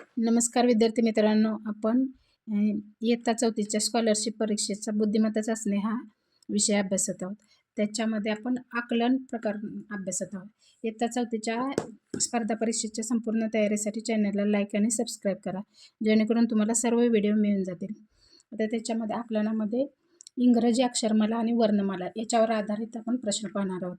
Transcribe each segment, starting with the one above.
नमस्कार विद्यार्थी मित्रांनो आपण इयत्ता चौथीच्या स्कॉलरशिप परीक्षेचा बुद्धिमत्ता चाचणी हा विषय अभ्यासत आहोत. त्याच्यामध्ये आपण आकलन प्रकार अभ्यासत आहोत. इयत्ता चौथीच्या स्पर्धा परीक्षेच्या संपूर्ण तयारीसाठी चॅनलला लाईक आणि सबस्क्राईब करा जेणेकरून तुम्हाला सर्व व्हिडिओ मिळून जातील. आता त्याच्यामध्ये आकलनामध्ये इंग्रजी अक्षरमाला आणि वर्णमाला याच्यावर आधारित आपण प्रश्न पाहणार आहोत.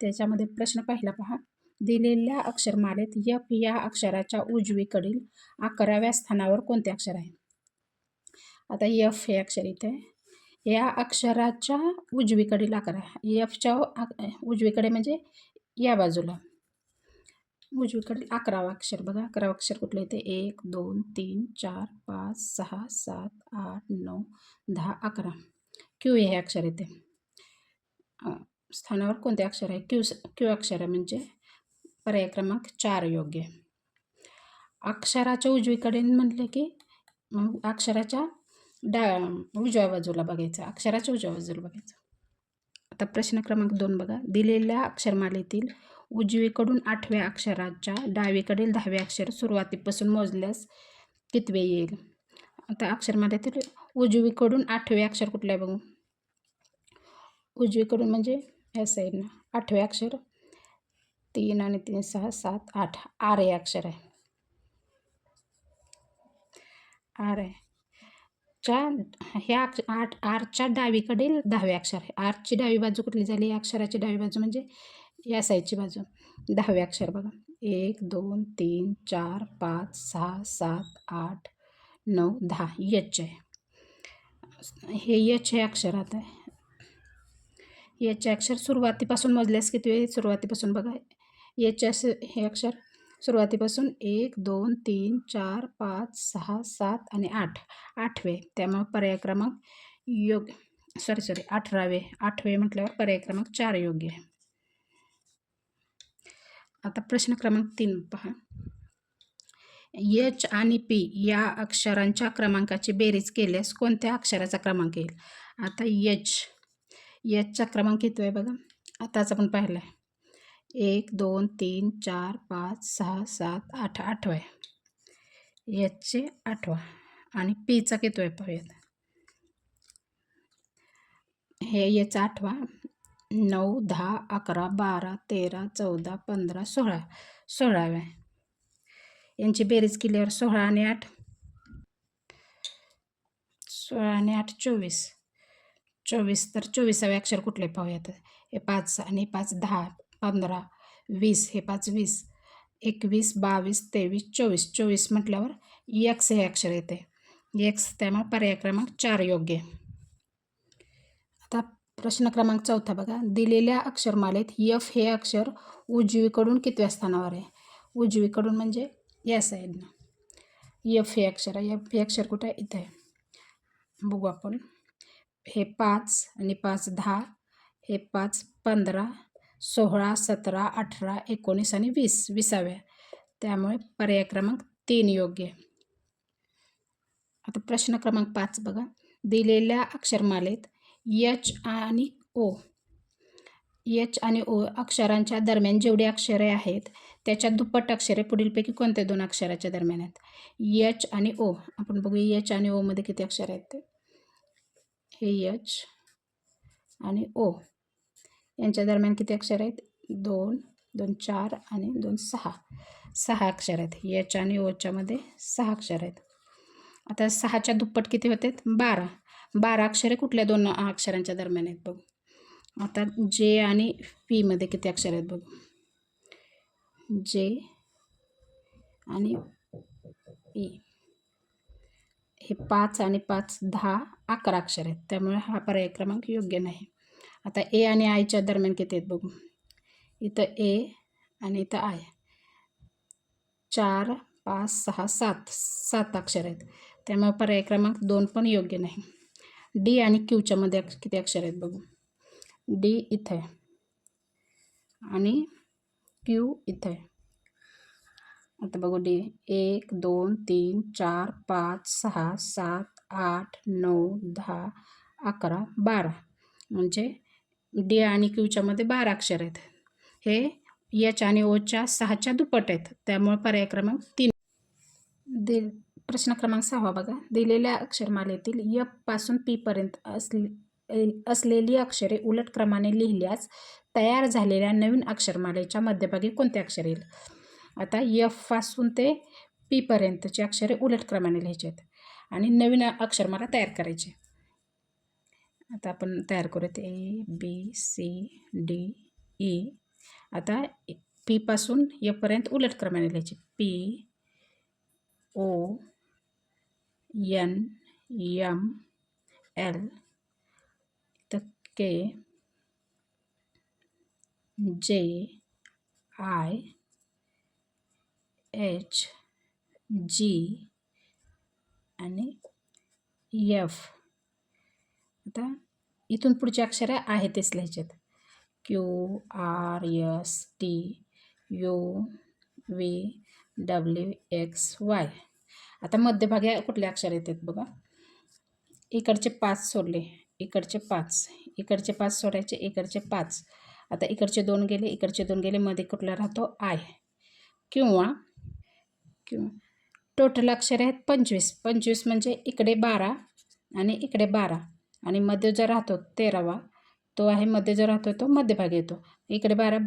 त्याच्यामध्ये प्रश्न पाहिला पहा. दिलेल्या अक्षरमालेत यफ या अक्षराच्या उजवीकडील अकराव्या स्थानावर कोणते अक्षर आहे? आता यफ हे अक्षर इथे या अक्षराच्या उजवीकडील अकरा यफच्या उजवीकडे म्हणजे या बाजूला. उजवीकडील अकरावा अक्षर बघा. अकरावा अक्षर कुठलं येते एक दोन तीन चार पाच सहा सात आठ नऊ दहा अकरा. क्यू हे अक्षर येते स्थानावर कोणते अक्षर आहे? क्यू क्यू अक्षर आहे म्हणजे पर्याय क्रमांक चार योग्य. आहे. अक्षराच्या उजवीकडे म्हटलं की मग अक्षराच्या डा उजव्या बाजूला बघायचं. अक्षराच्या उजव्या बाजूला बघायचं. आता प्रश्न क्रमांक दोन बघा. दिलेल्या अक्षरमालेतील उजवीकडून आठव्या अक्षराच्या डावीकडील दहावे अक्षर सुरुवातीपासून मोजल्यास कितवे येईल? आता अक्षरमालेतील उजवीकडून आठवे अक्षर कुठलं आहे बघू? उजवीकडून म्हणजे या साईडनं आठवे अक्षर तीन आणि तीन सहा सात आठ. आर हे अक्षर आहे. आर आहे. च्या ह्या अक्ष आठ आरच्या डावीकडील दहावे अक्षर आहे. आरची डावी बाजू कुठली झाली? या अक्षराची डावी बाजू म्हणजे या साईडची बाजू. दहावे अक्षर बघा. एक दोन तीन चार पाच सहा सात आठ नऊ दहा. यच आहे. हे यच हे अक्षरात आहे. याचे अक्षर सुरुवातीपासून मोजल्यास किती वेळ? सुरुवातीपासून बघा. याचे असे हे अक्षर. सुरुवातीपासून एक दोन तीन चार पाच सहा सात आणि आठ. आठवे. त्यामुळे पर्याय क्रमांक योग्य. सॉरी सॉरी अठरावे. आठवे म्हटल्यावर पर्याय क्रमांक चार योग्य आहे. आता प्रश्न क्रमांक तीन पहा. एच आणि पी या अक्षरांच्या क्रमांकाची बेरीज केल्यास कोणत्या अक्षराचा क्रमांक येईल? आता एच एचचा क्रमांक किती आहे बघा? आताच आपण पाहिला आहे एक दोन तीन चार पाच सहा सात आठ आठवा. आहे याचे आठवा. आणि पीचा किती आहे पाहूयात? हे याचा आठवा. नऊ दहा अकरा बारा तेरा चौदा पंधरा सोळा. सोळाव्या यांची बेरीज केल्यावर सोळा आणि आठ. सोळा आणि आठ चोवीस. चोवीस तर चोवीसावे अक्षर कुठले पाहूयात? हे पाच आणि पाच दहा. पंधरा वीस हे पाच वीस एकवीस बावीस तेवीस चोवीस चोवीस म्हटल्यावर यक्स हे अक्षर येते. यक्स त्यामुळे पर्याय क्रमांक चार योग्य. आता प्रश्न क्रमांक चौथा बघा. दिलेल्या अक्षरमालेत यफ हे अक्षर उजवीकडून कितव्या स्थानावर आहे? उजवीकडून म्हणजे या साईडनं. यफ हे अक्षर आहे. यफ हे अक्षर कुठं आहे? इथं आहे. बघू आपण. हे पाच आणि पाच दहा हे पाच पंधरा सोळा सतरा अठरा एकोणीस आणि वीस विसाव्या. त्यामुळे पर्याय क्रमांक तीन योग्य. आहे आता प्रश्न क्रमांक पाच बघा. दिलेल्या अक्षरमालेत यच आणि ओ. यच आणि ओ अक्षरांच्या दरम्यान जेवढी अक्षरे आहेत त्याच्या दुप्पट अक्षरे पुढीलपैकी कोणत्या दोन अक्षराच्या दरम्यान आहेत? यच आणि ओ. आपण बघूया यच आणि ओमध्ये किती अक्षर आहेत ते. हे यच आणि ओ. यांच्या दरम्यान किती अक्षर आहेत? दोन दोन चार आणि दोन सहा. सहा अक्षर आहेत. याच्या आणि ओच्यामध्ये सहा अक्षर आहेत. आता सहाच्या दुप्पट किती होते बारा. बारा अक्षरे कुठल्या दोन अक्षरांच्या दरम्यान आहेत बघू? आता जे आणि पीमध्ये किती अक्षर आहेत बघू? जे आणि ई. हे पाच आणि पाच दहा अकरा अक्षर आहेत. त्यामुळे हा पर्याय क्रमांक योग्य नाही. आता ए आणि आयच्या दरम्यान किती आहेत बघू. इथं ए आणि इथं आय. चार पाच सहा सात. सात अक्षर आहेत. त्यामुळे पर्याय क्रमांक दोन पण योग्य नाही. डी आणि क्यूच्या मध्ये किती अक्षर आहेत बघू. डी इथं. आहे आणि क्यू इथं. आहे आता बघू डी. एक दोन तीन चार पाच सहा सात आठ नऊ दहा अकरा बारा. म्हणजे डी आणि क्यूच्या मध्ये बारा अक्षर आहेत. हे एच आणि ओच्या सहाच्या दुप्पट आहेत. त्यामुळे पर्याय क्रमांक तीन. दि प्रश्न क्रमांक सहावा बघा. दिलेल्या अक्षरमालेतील य पासून पी पर्यंत असले असलेली अक्षरे उलट क्रमाने लिहिल्यास तयार झालेल्या नवीन अक्षरमालेच्या मध्यभागी कोणते अक्षर येईल? आता यफपासून ते पीपर्यंतची अक्षरे उलट क्रमाने लिहायचे आहेत. आणि नवीन अक्षरमाला तयार करायची. आता आपण तयार करूयात A B C D E. आता पीपासून यपर्यंत उलट क्रमाने लिहायची. P O N M L तर के जे आय एच जी आणि एफ आता इथून पुढची अक्षरं आहे तेच लिहायच्यात. Q R S T U V W X Y आता मध्यभागी कुठले अक्षर येतात बघा? इकडचे पाच सोडले. इकडचे पाच. इकडचे पाच सोडायचे इकडचे पाच. आता इकडचे दोन गेले इकडचे दोन गेले मध्ये कुठला राहतो? आय किंवा किंवा टोटल अक्षर आहेत पंचवीस. पंचवीस म्हणजे इकडे बारा आणि इकडे बारा. आणि मध्ये जो राहतो तेरावा तो आहे मध्ये जो राहतो तो मध्यभागी येतो. इकडे बारा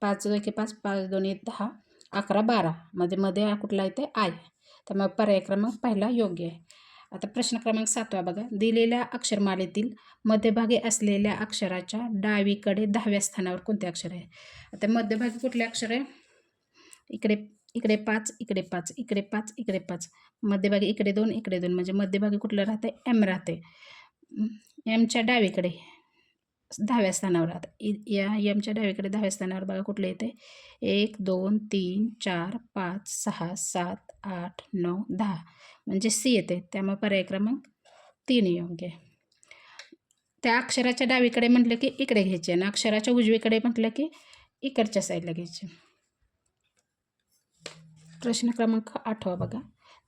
पाच की पाच पाच दोन एक दहा अकरा बारा म्हणजे मध्ये मध्ये कुठला येते आय. त्यामुळे पर्याय क्रमांक पहिला योग्य आहे. आता प्रश्न क्रमांक सातवा बघा. दिलेल्या अक्षरमालेतील मध्यभागी असलेल्या अक्षराच्या डावीकडे दहाव्या स्थानावर कोणते अक्षर आहे? आता मध्यभागी कुठले अक्षर आहे? इकडे इकडे पाच इकडे पाच इकडे पाच इकडे पाच. मध्यभागी इकडे दोन इकडे दोन. म्हणजे मध्यभागी कुठलं राहते एम राहते एमच्या डावीकडे दहाव्या स्थानावर राहतं या एमच्या डावीकडे दहाव्या स्थानावर बघा कुठलं येते एक दोन तीन चार पाच सहा सात आठ नऊ दहा. म्हणजे सी येते त्यामुळे पर्याय क्रमांक तीन योग्य. त्या अक्षराच्या डावीकडे म्हटलं की इकडे घ्यायचे आणि अक्षराच्या उजवीकडे म्हटलं की इकडच्या साईडला घ्यायचे. प्रश्न क्रमांक आठवा बघा.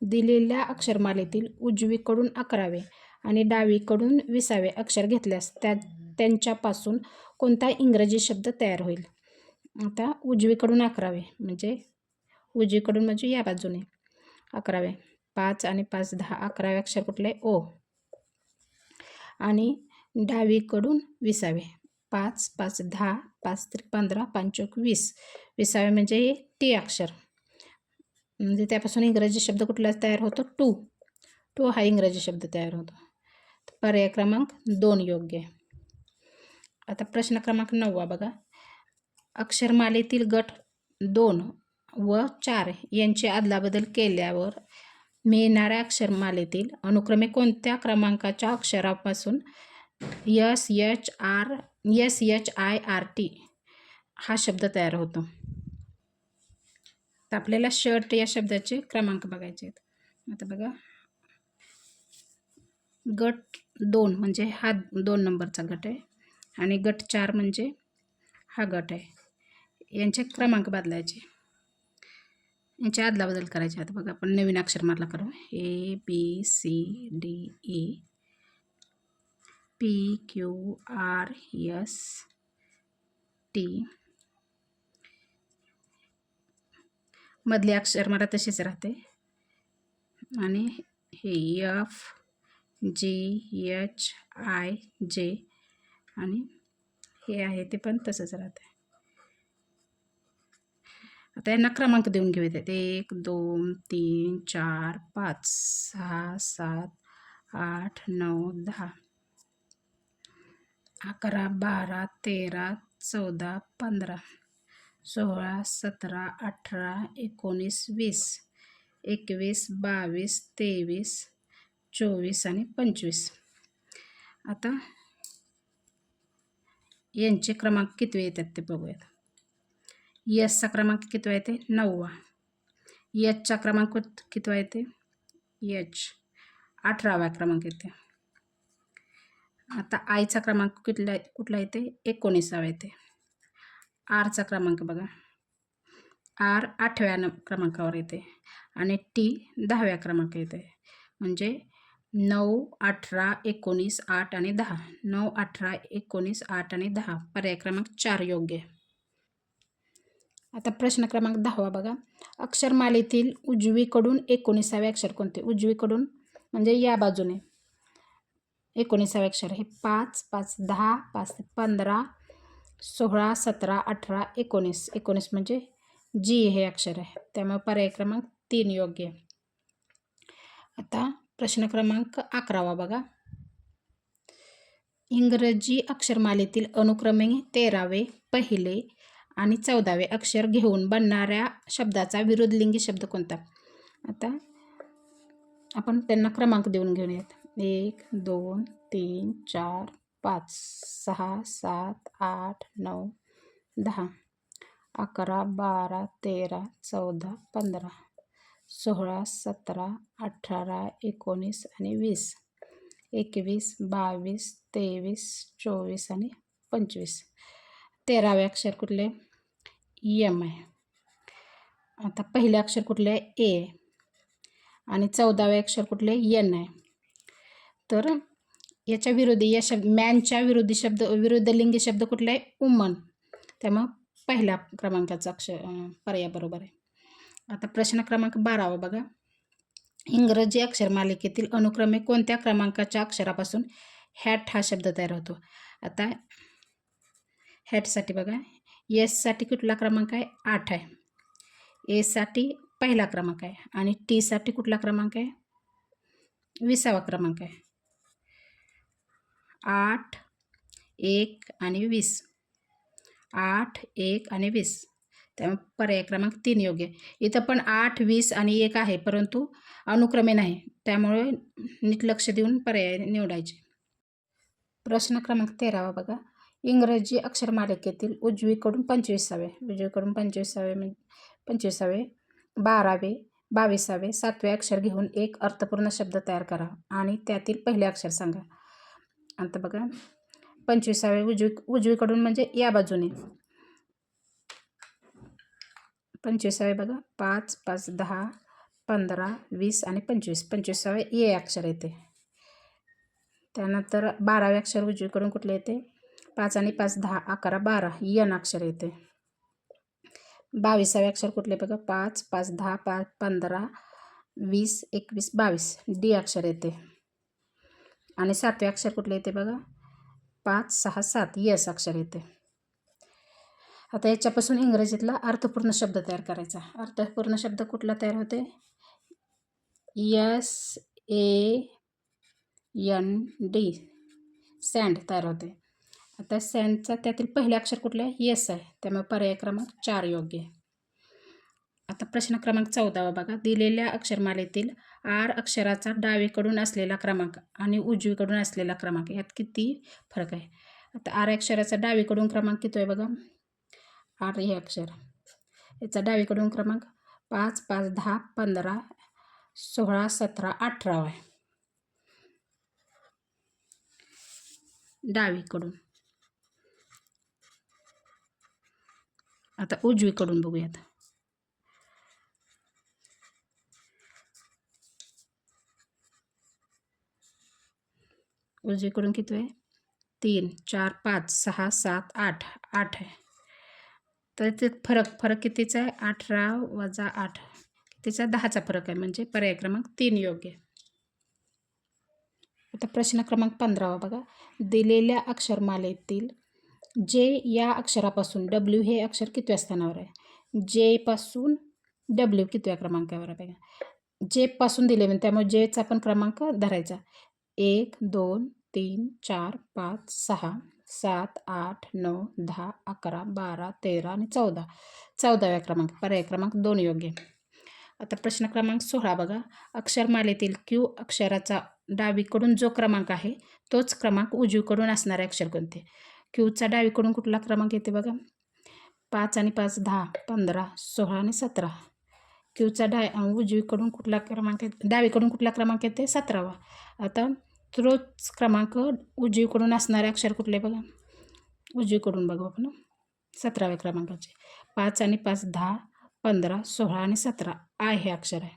दिलेल्या अक्षरमालेतील उजवीकडून अकरावे. आणि डावीकडून विसावे अक्षर घेतल्यास त्या त्यांच्यापासून कोणता इंग्रजी शब्द तयार होईल? आता उजवीकडून अकरावे म्हणजे उजवीकडून म्हणजे या बाजूने अकरावे. पाच आणि पाच दहा अकरावे अक्षर कुठले? ओ. आणि डावीकडून विसावे. पाच पाच दहा पाच त्रिक पंधरा पंचोक वीस. विसावे म्हणजे हे टी अक्षर. म्हणजे त्यापासून इंग्रजी शब्द कुठला तयार होतो? टू. टू हा इंग्रजी शब्द तयार होतो. पर्याय क्रमांक दोन योग्य. आहे आता प्रश्न क्रमांक नववा बघा. अक्षरमालेतील गट दोन व चार यांची अदलाबदल केल्यावर मिळणाऱ्या अक्षरमालेतील अनुक्रमे कोणत्या क्रमांकाच्या अक्षरापासून S H R S H I R T हा शब्द तयार होतो? तर आपल्याला शर्ट या शब्दाचे क्रमांक बघायचे आहेत. आता बघा. गट दोन म्हणजे हा दोन नंबरचा गट आहे आणि गट चार म्हणजे हा गट आहे. यांचे क्रमांक बदलायचे. यांची अदलाबदल करायची आता बघा आपण नवीन अक्षर मारला करू. A B C D E P Q R S T मधले अक्षर मला तसेच राहते. आणि हे एफ जी एच आय जे आणि हे आहे ते पण तसंच राहते आता यांना क्रमांक देऊन घेऊयात. एक दोन तीन चार पाच सहा सात आठ नऊ दहा अकरा बारा तेरा चौदा पंधरा सोळा सतरा अठरा एकोणीस वीस एकवीस बावीस तेवीस चोवीस आणि पंचवीस. आता यांचे क्रमांक कितवे येतात ते बघूयात. यसचा क्रमांक कितवा येते? नववा. यचचा क्रमांक कितवा येते? यच अठरावा क्रमांक येते. आता आईचा क्रमांक कुठला कुठला येते? एकोणीसावा येते. आरचा क्रमांक बघा. आर आठव्या न क्रमांकावर येते. आणि टी दहाव्या क्रमांक येते. म्हणजे नऊ अठरा एकोणीस आठ आणि दहा. नऊ अठरा एकोणीस आठ आणि दहा. पर्याय क्रमांक चार योग्य. आता प्रश्न क्रमांक दहावा बघा. अक्षरमालेतील उजवीकडून एकोणीसावे अक्षर कोणते? उजवीकडून म्हणजे या बाजूने. एकोणीसावे अक्षर हे पाच पाच दहा पाच पंधरा सोळा सतरा अठरा एकोणीस. एकोणीस म्हणजे जी हे अक्षर आहे. त्यामुळे पर्याय क्रमांक तीन योग्य. आहे आता प्रश्न क्रमांक अकरावा बघा. इंग्रजी अक्षरमालेतील अनुक्रमे तेरावे पहिले आणि चौदावे अक्षर घेऊन बनणाऱ्या शब्दाचा विरोधलिंगी शब्द कोणता? आता आपण त्यांना क्रमांक देऊन घेऊयात. एक दोन तीन चार पाच सहा सात आठ नऊ दहा अकरा बारा तेरा चौदा पंधरा. सोळा सतरा अठरा एकोणीस आणि वीस एकवीस बावीस तेवीस चोवीस आणि पंचवीस. तेरावे अक्षर कुठले? यम आहे. आता पहिले अक्षर कुठले? ए. आणि चौदावे अक्षर कुठले? यन आहे. तर याच्या विरोधी या शब्द मॅनच्या विरोधी शब्द विरुद्ध लिंगी शब्द कुठला? आहे उमन. त्यामुळं पहिल्या क्रमांकाचा अक्षर पर्याय बरोबर आहे. आता प्रश्न क्रमांक बारावा हो बघा. इंग्रजी अक्षर मालिकेतील अनुक्रमे कोणत्या क्रमांकाच्या अक्षरापासून हॅट हा शब्द तयार होतो? आता हॅटसाठी बघा. एससाठी कुठला क्रमांक आहे? आठ आहे. एसाठी पहिला क्रमांक आहे. आणि टीसाठी कुठला क्रमांक आहे? विसावा क्रमांक आहे. आठ एक आणि वीस. आठ एक आणि वीस. त्यामुळे पर्याय क्रमांक तीन योग्य. इथं पण आठ वीस आणि एक आहे परंतु अनुक्रमे नाही. त्यामुळे नीट लक्ष देऊन पर्याय निवडायचे. प्रश्न क्रमांक तेरावा बघा. इंग्रजी अक्षरमालिकेतील उजवीकडून पंचवीसावे उजवीकडून पंचवीसावे म्हणजे पंचवीसावे बारावे बावीसावे सातवे अक्षर घेऊन एक अर्थपूर्ण शब्द तयार करा आणि त्यातील पहिले अक्षर सांगा. आता बघा. पंचवीसावे उजवी उजवीकडून म्हणजे या बाजूने. पंचवीसावे बघा. पाच पाच दहा पंधरा वीस आणि पंचवीस. पंचवीसावे ए अक्षर येते. त्यानंतर बारावे अक्षर उजवीकडून कुठले येते? पाच आणि पाच दहा अकरा बारा यन अक्षर येते. बावीसावे अक्षर कुठले बघा? पाच पाच दहा पाच पंधरा वीस एकवीस बावीस. डी अक्षर येते. आणि सातवे अक्षर कुठले येते बघा? पाच सहा सात. यस अक्षर येते. आता याच्यापासून इंग्रजीतला अर्थपूर्ण शब्द तयार करायचा. अर्थपूर्ण शब्द कुठला तयार होते? S A N D. Sand तयार होते. आता सँडचा त्यातील पहिले अक्षर कुठलं? आहे यस आहे. त्यामुळे पर्याय क्रमांक चार योग्य आहे. आता प्रश्न क्रमांक चौदावा बघा. दिलेल्या अक्षरमालेतील आर अक्षराचा डावीकडून असलेला क्रमांक आणि उजवीकडून असलेला क्रमांक यात किती फरक आहे? आता आर अक्षराचा डावीकडून क्रमांक किती आहे बघा? आर हे अक्षर. याचा डावीकडून क्रमांक पाच पाच दहा पंधरा सोळा सतरा अठरा आहे. डावीकडून. आता उजवीकडून बघूयात. उजवीकडून किती आहे? तीन चार पाच सहा सात आठ आठ आहे. तर ते फरक फरक कितीचा आहे? अठरा वजा आठ. कितीचा दहाचा फरक आहे म्हणजे पर्याय क्रमांक तीन योग्य. आता प्रश्न क्रमांक पंधरावा बघा. दिलेल्या अक्षरमालेतील जे या अक्षरापासून डब्ल्यू हे अक्षर कितव्या स्थानावर आहे? जे पासून डब्ल्यू कितव्या क्रमांकावर आहे बघा. जे पासून दिले म्हणजे त्यामुळे जेचा पण क्रमांक धरायचा. एक दोन तीन चार पाच सहा. सात आठ नऊ दहा अकरा बारा तेरा आणि चौदा. चौदाव्या क्रमांक. पर्याय क्रमांक दोन योग्य. आता प्रश्न क्रमांक सोळा बघा. अक्षरमालेतील क्यू अक्षराचा डावीकडून जो क्रमांक आहे तोच क्रमांक उजवीकडून असणारे अक्षर कोणते? क्यूचा डावीकडून कुठला क्रमांक येते बघा? पाच आणि पाच दहा पंधरा सोळा आणि सतरा. क्यूचा डा उजवीकडून कुठला क्रमांक डावीकडून कुठला क्रमांक येते? सतरावा. आता तोच क्रमांक उजवीकडून असणारे अक्षर कुठले बघा? उजवीकडून बघू आपण. सतराव्या क्रमांकाचे. पाच आणि पाच दहा पंधरा सोळा आणि सतरा. आय हे अक्षर आहे.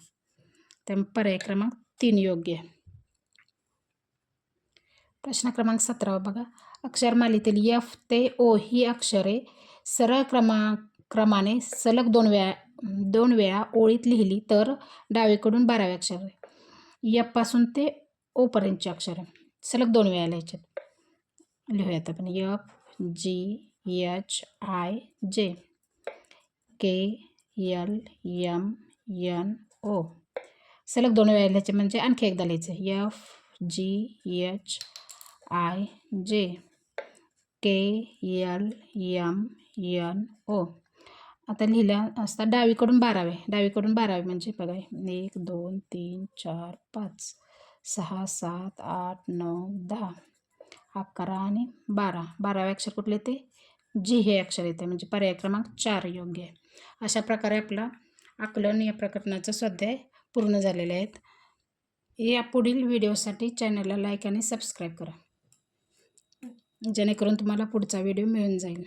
त्यामुळे पर्याय क्रमांक तीन योग्य आहे. प्रश्न क्रमांक सतरावा बघा. अक्षरमालेतील यफ ते ओ ही अक्षरे सरळ क्रमा क्रमाने सलग दोन वेळा दोन वेळा ओळीत लिहिली तर डावीकडून बारावे अक्षर यफपासून ते ओपर्यंतचे अक्षर. सलग दोन वेळा लिहायचे लिहूयात आपण. F G H I J. K L M N O. सलग दोन वेळा लिहायचे म्हणजे आणखी एकदा लिहायचं. F G H I J. K L M N O. आता लिहिल्या असता डावीकडून बारावे. डावीकडून बारावे म्हणजे बघा एक दोन तीन चार पाच. सहा सात आठ नऊ दहा अकरा आणि बारा. बारावे अक्षर कुठले ते जी हे अक्षर येते म्हणजे पर्याय क्रमांक चार योग्य आहे. अशा प्रकारे आपला आकलन या प्रकरणाचं स्वाध्याय पूर्ण झालेले आहेत. या पुढील व्हिडिओसाठी चॅनलला लाईक आणि सबस्क्राईब करा. जेणेकरून तुम्हाला पुढचा व्हिडिओ मिळून जाईल.